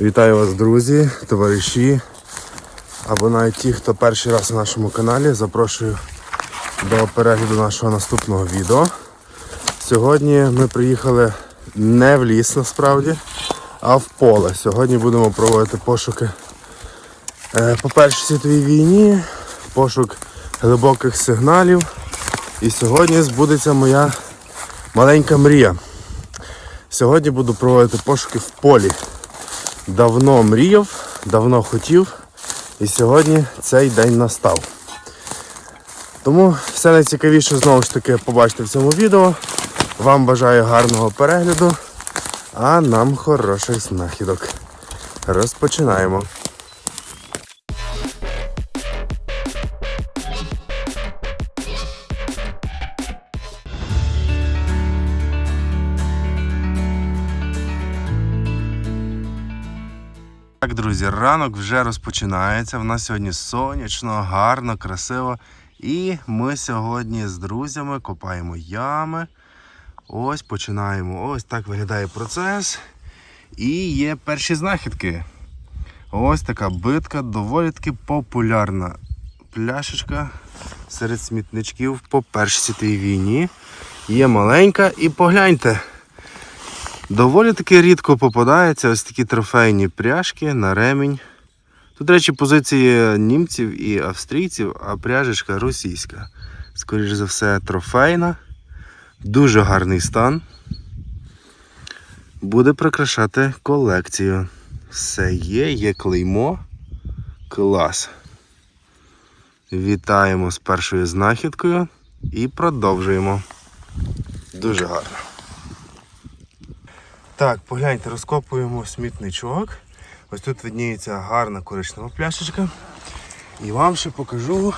Вітаю вас, друзі, товариші, або навіть ті, хто перший раз на нашому каналі. Запрошую до перегляду нашого наступного відео. Сьогодні ми приїхали не в ліс насправді, а в поле. Сьогодні будемо проводити пошуки е, по Першій світовій війні, пошук глибоких сигналів. І сьогодні збудеться моя маленька мрія. Сьогодні буду проводити пошуки в полі. Давно мріяв, давно хотів, і сьогодні цей день настав. Тому все найцікавіше знову ж таки побачите в цьому відео. Вам бажаю гарного перегляду, а нам хороших знахідок. Розпочинаємо. Друзі, ранок вже розпочинається. В нас сьогодні сонячно, гарно, красиво. І ми сьогодні з друзями копаємо ями. Ось починаємо. Ось так виглядає процес. І є перші знахідки. Ось така битка, доволі таки популярна пляшечка серед смітничків по Першій світовій війні. Є маленька і погляньте. Доволі таки рідко попадаються ось такі трофейні пряжки на ремінь. Тут, речі, позиції німців і австрійців, а пряжечка російська. Скоріше за все, трофейна. Дуже гарний стан. Буде прикрашати колекцію. Все є, є клеймо. Клас. Вітаємо з першою знахідкою і продовжуємо. Дуже гарно. Так, погляньте, розкопуємо смітничок. Ось тут видніється гарна коричнева пляшечка. І вам ще покажу.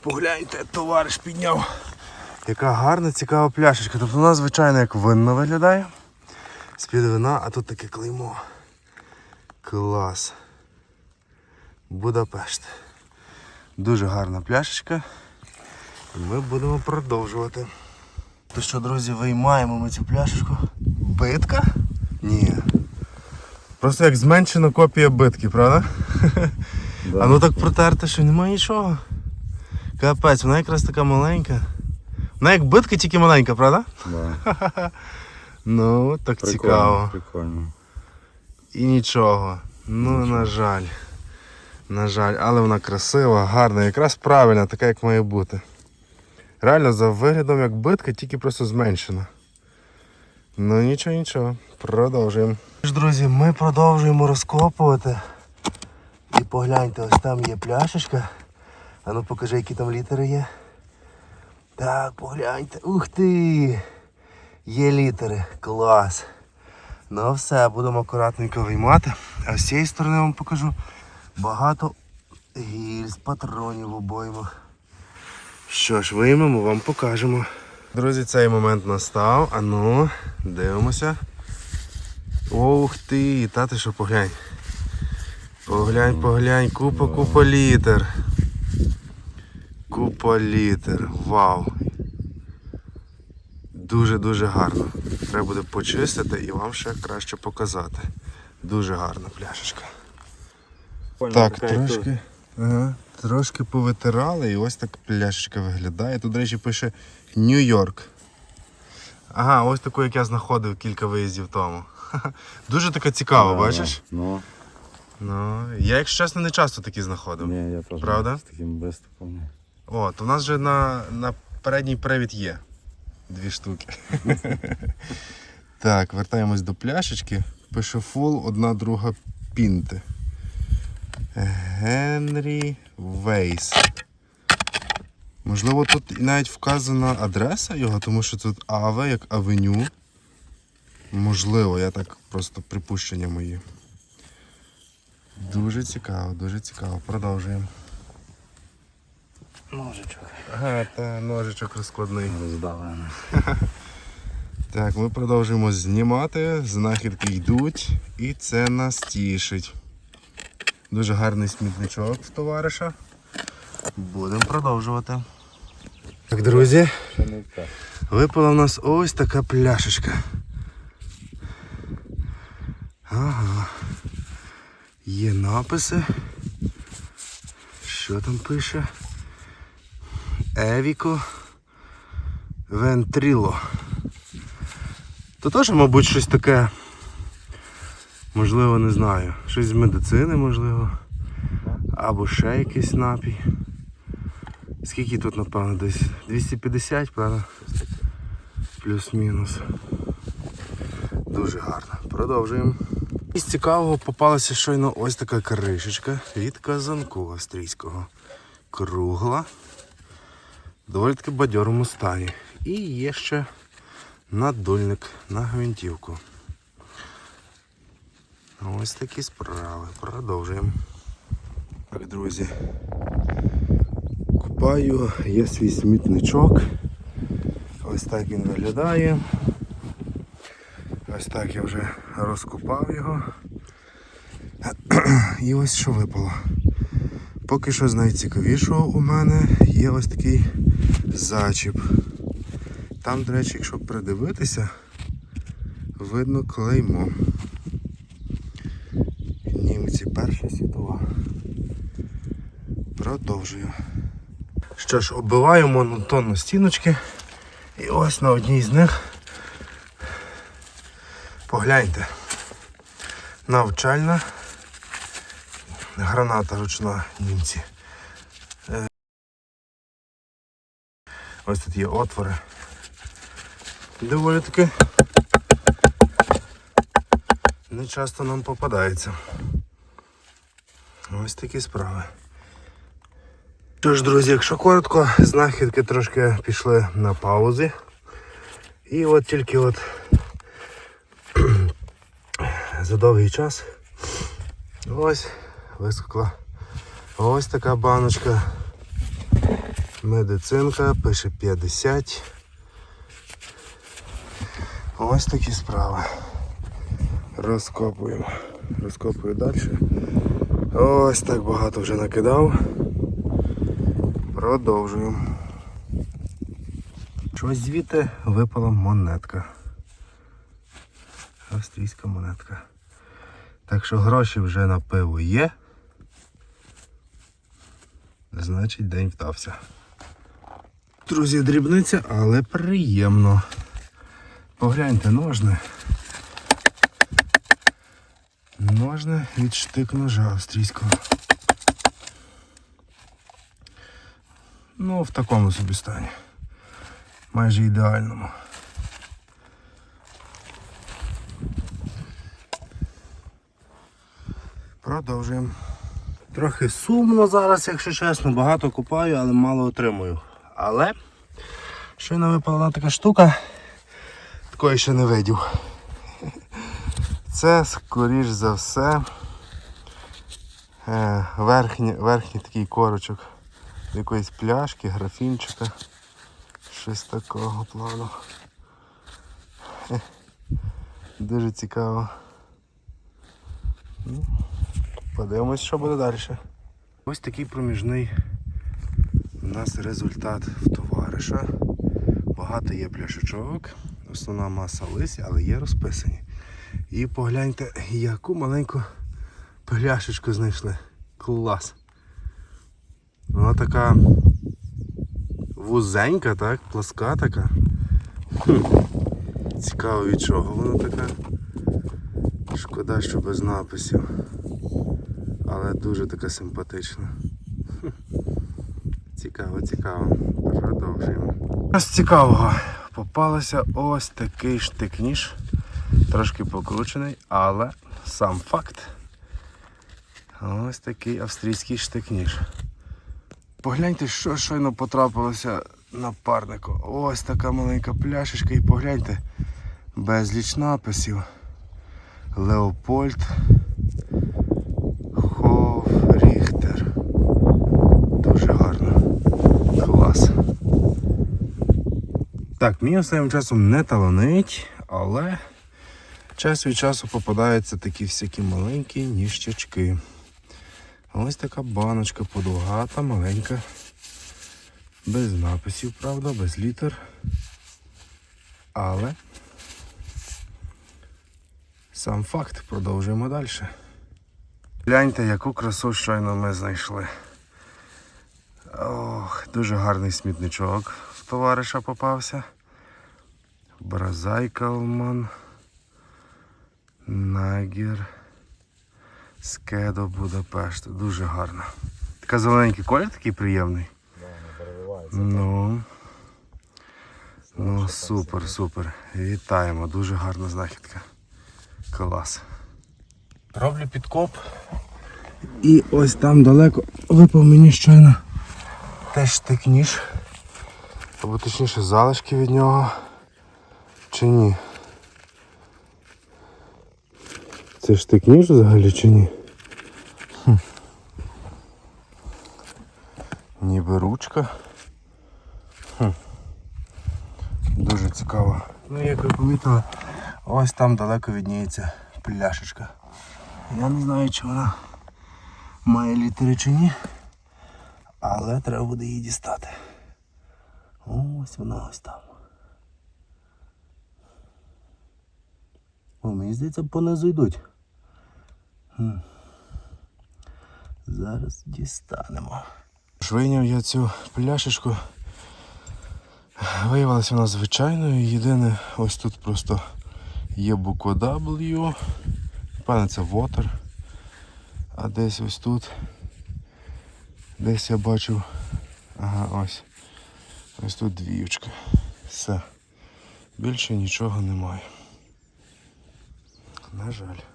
Погляньте, товариш підняв. Яка гарна, цікава пляшечка. Тобто вона, звичайно, як винна виглядає. З-під вина, а тут таке клеймо. Клас. Будапешт. Дуже гарна пляшечка. І ми будемо продовжувати. То що, друзі, виймаємо ми цю пляшечку. Битка? Ні. Просто як зменшена копія битки, правда? А ну так протерти, що немає нічого. Капець, вона якраз така маленька. Вона як битка, тільки маленька, правда? Да. Ну, так Прикольно, цікаво. Прикольно. І нічого. Ну, на жаль. На жаль, але вона красива, гарна, якраз правильна, така як має бути. Реально за виглядом як битка, тільки просто зменшена. Ну нічого, нічого, продовжуємо. Друзі, ми продовжуємо розкопувати. І погляньте, ось там є пляшечка. А ну покажи, які там літери є. Так, погляньте. Ух ти! Є літери. Клас. Ну все, будемо акуратненько виймати. А з цієї сторони вам покажу багато гільз, патронів обоймах. Що ж, виймемо, вам покажемо. Друзі, цей момент настав. А ну, дивимося. Ух ти, та ти що поглянь. Поглянь, поглянь, купа, купа літер. Купа літер. Вау. Дуже-дуже гарно. Треба буде почистити і вам ще краще показати. Дуже гарна пляшечка. Так, трошки, ага, трошки повитирали і ось так пляшечка виглядає. Тут, до речі, пише Нью-Йорк. Ага, ось таку, як я знаходив кілька виїздів тому. Дуже така цікава, бачиш? Ну, Ну, я, якщо чесно, не часто такі знаходив. ні, я теж Правда? з таким виступом. От, у нас же на, на передній привід є. Дві штуки. так, вертаємось до пляшечки. Пише фул, одна друга пінти. Генрі Вейс. Можливо, тут навіть вказана адреса його, тому що тут Аве як авеню. Можливо, я так просто припущення мої. Дуже цікаво, дуже цікаво. Продовжуємо. Ножичок. Ага, та ножичок розкладний. Роздавлений. Так, ми продовжуємо знімати, знахідки йдуть, і це нас тішить. Дуже гарний смітничок в товариша. Будемо продовжувати. Так, друзі, випала в нас ось така пляшечка. Ага. Є написи. Що там пише? Евіко Вентріло. То теж, мабуть, щось таке. Можливо, не знаю. Щось з медицини, можливо. Або ще якийсь напій. Скільки тут, напевно, десь? 250, правда? Плюс-мінус. Дуже гарно. Продовжуємо. Із цікавого попалася щойно ось така кришечка від казанку австрійського. Кругла. Доволі таки бадьорому стані. І є ще надульник на гвинтівку. Ось такі справи. Продовжуємо. Так, друзі. Купаю, є свій смітничок. Ось так він виглядає. Ось так я вже розкопав його. І ось що випало. Поки що з найцікавішого у мене є ось такий зачіп. Там, до речі, якщо придивитися, видно клеймо. Продовжую. Що ж, оббиваю монотонно стіночки. І ось на одній з них погляньте. Навчальна граната ручна німці. Е, Ось тут є отвори. Доволі таки не часто нам попадається. Ось такі справи. Що ж, друзі, якщо коротко, знахідки трошки пішли на паузі. І от тільки от за довгий час ось вискокла ось така баночка. Медицинка, пише 50. Ось такі справи. Розкопуємо. Розкопую далі. Ось так багато вже накидав. Продовжуємо. Щось звідти випала монетка. Австрійська монетка. Так що гроші вже на пиво є. Значить день вдався. Друзі, дрібниця, але приємно. Погляньте, ножне. Ножне від штик ножа австрійського. Ну, в такому собі стані. Майже ідеальному. Продовжуємо. Трохи сумно зараз, якщо чесно, багато купаю, але мало отримую. Але щойно випала така штука, такої ще не видів. Це, скоріш за все, е, верхній, верхній такий корочок якоїсь пляшки, графінчика. Щось такого плану. Дуже цікаво. Ну, Подивимось, що буде далі. Ось такий проміжний у нас результат в товариша. Багато є пляшечок, основна маса лисі, але є розписані. І погляньте, яку маленьку пляшечку знайшли. Клас. Вона така вузенька, так? Пласка така. Хм. Цікаво від чого вона така. Шкода, що без написів. Але дуже така симпатична. Цікаво, цікаво. Продовжуємо. З цікавого. Попалося ось такий штик-ніж. Трошки покручений, але сам факт. Ось такий австрійський штик-ніж. Погляньте, що щойно потрапилося напарнику. Ось така маленька пляшечка і погляньте. Безліч написів. Леопольд Хофріхтер. Дуже гарно. Клас. Так, мені останнім часом не таланить, але час від часу попадаються такі всякі маленькі ніщачки. Ось така баночка подовгата, маленька. Без написів, правда, без літер. Але Сам факт, продовжуємо далі. Гляньте, яку красу щойно ми знайшли. Ох, дуже гарний смітничок в товариша попався. Бразайкалман. Нагір. Скедо Будапешт. Дуже гарно. Така зелененький колір такий приємний. Да, не переливається. Ну. Ну, супер, супер. Вітаємо, дуже гарна знахідка. Клас. Роблю підкоп. І ось там далеко випав мені щойно теж штик-ніж. Або точніше залишки від нього. Чи ні? Це штик-ніж взагалі чи ні? Хм. Ніби ручка. Дуже цікаво. Ну, як ви помітили, ось там далеко відніється пляшечка. Я не знаю, чи вона має літери чи ні, але треба буде її дістати. Ось вона ось там. О, мені здається, понизу йдуть. Зараз дістанемо. Вийняв я цю пляшечку. Виявилася вона звичайною. Єдине, ось тут просто є буква W. Певне це water. А десь ось тут. Десь я бачив. Ага, ось. Ось тут двіючка. Все. Більше нічого немає. На жаль.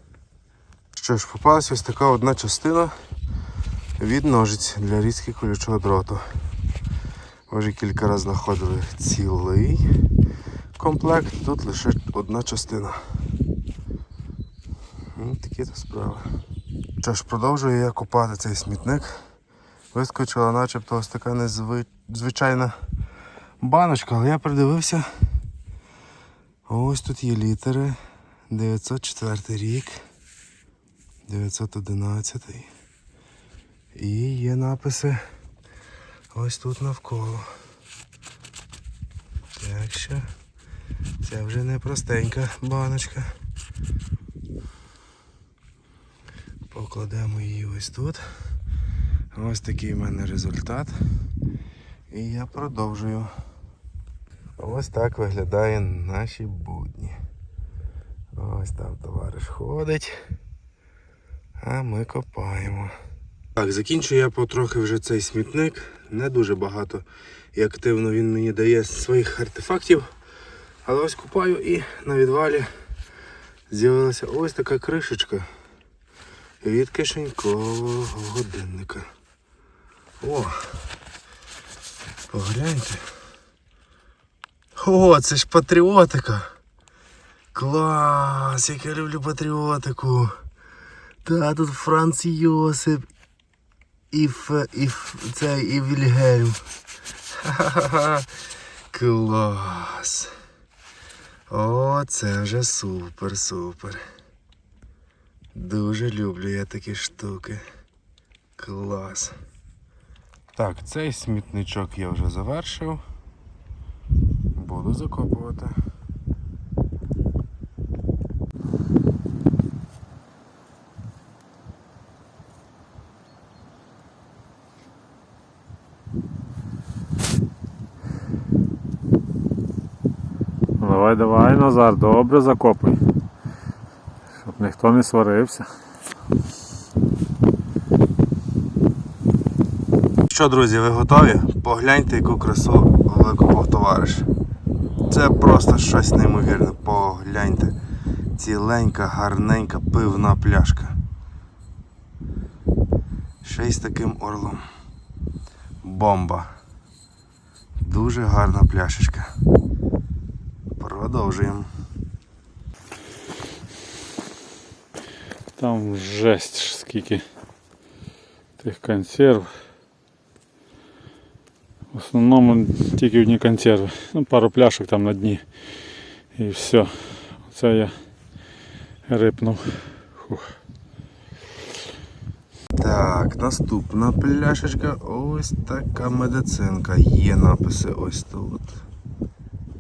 Що ж, попалася ось така одна частина від ножиць для різки колючого дроту. Ми вже кілька разів знаходили цілий комплект, тут лише одна частина. Ну, такі то справи. Що ж, продовжую я копати цей смітник. Вискочила начебто ось така незвичайна баночка, але я придивився. Ось тут є літери. 904 рік. 911. І є написи ось тут навколо. Так що це вже не простенька баночка. Покладемо її ось тут. Ось такий в мене результат. І я продовжую. Ось так виглядає наші будні. Ось там товариш ходить. А ми копаємо. Так, закінчую я потрохи вже цей смітник. Не дуже багато і активно він мені дає своїх артефактів. Але ось купаю і на відвалі з'явилася ось така кришечка від кишенькового годинника. О! Погляньте. О, це ж патріотика. Клас! Як я люблю патріотику. Та тут Франц Йосип і, Ф, і, Ф, цей, і Вільгельм. Ха-ха-ха. Клас. О, це вже супер, супер. Дуже люблю я такі штуки. Клас. Так, цей смітничок я вже завершив. Буду закопувати. Давай, давай, Назар, добре закопуй. Щоб ніхто не сварився. Що, друзі, ви готові? Погляньте, яку красу викопав товариш. Це просто щось неймовірне. Погляньте. Ціленька, гарненька пивна пляшка. Ще й з таким орлом. Бомба. Дуже гарна пляшечка. Продовжуємо. Там жесть ж скільки тих консерв. В основному тільки одні консерви. Ну, пару пляшок там на дні. І все. Оце я рипнув. Фух. Так, наступна пляшечка. Ось така медицинка. Є написи ось тут.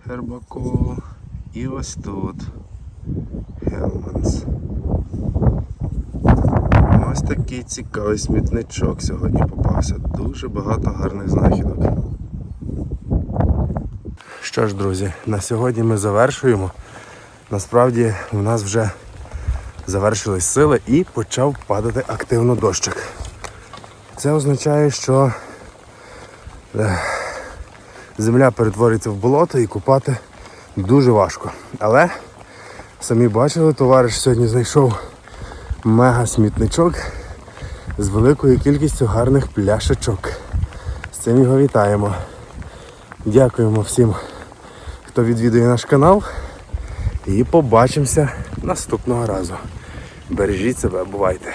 Гербакол. І ось тут. Хелманс. Ось такий цікавий смітничок сьогодні попався. Дуже багато гарних знахідок. Що ж, друзі, на сьогодні ми завершуємо. Насправді у нас вже завершились сили і почав падати активно дощик. Це означає, що е, земля перетвориться в болото і купати дуже важко. Але самі бачили, товариш сьогодні знайшов мега смітничок з великою кількістю гарних пляшечок. З цим його вітаємо. Дякуємо всім, хто відвідує наш канал. І побачимося наступного разу. Бережіть себе, бувайте!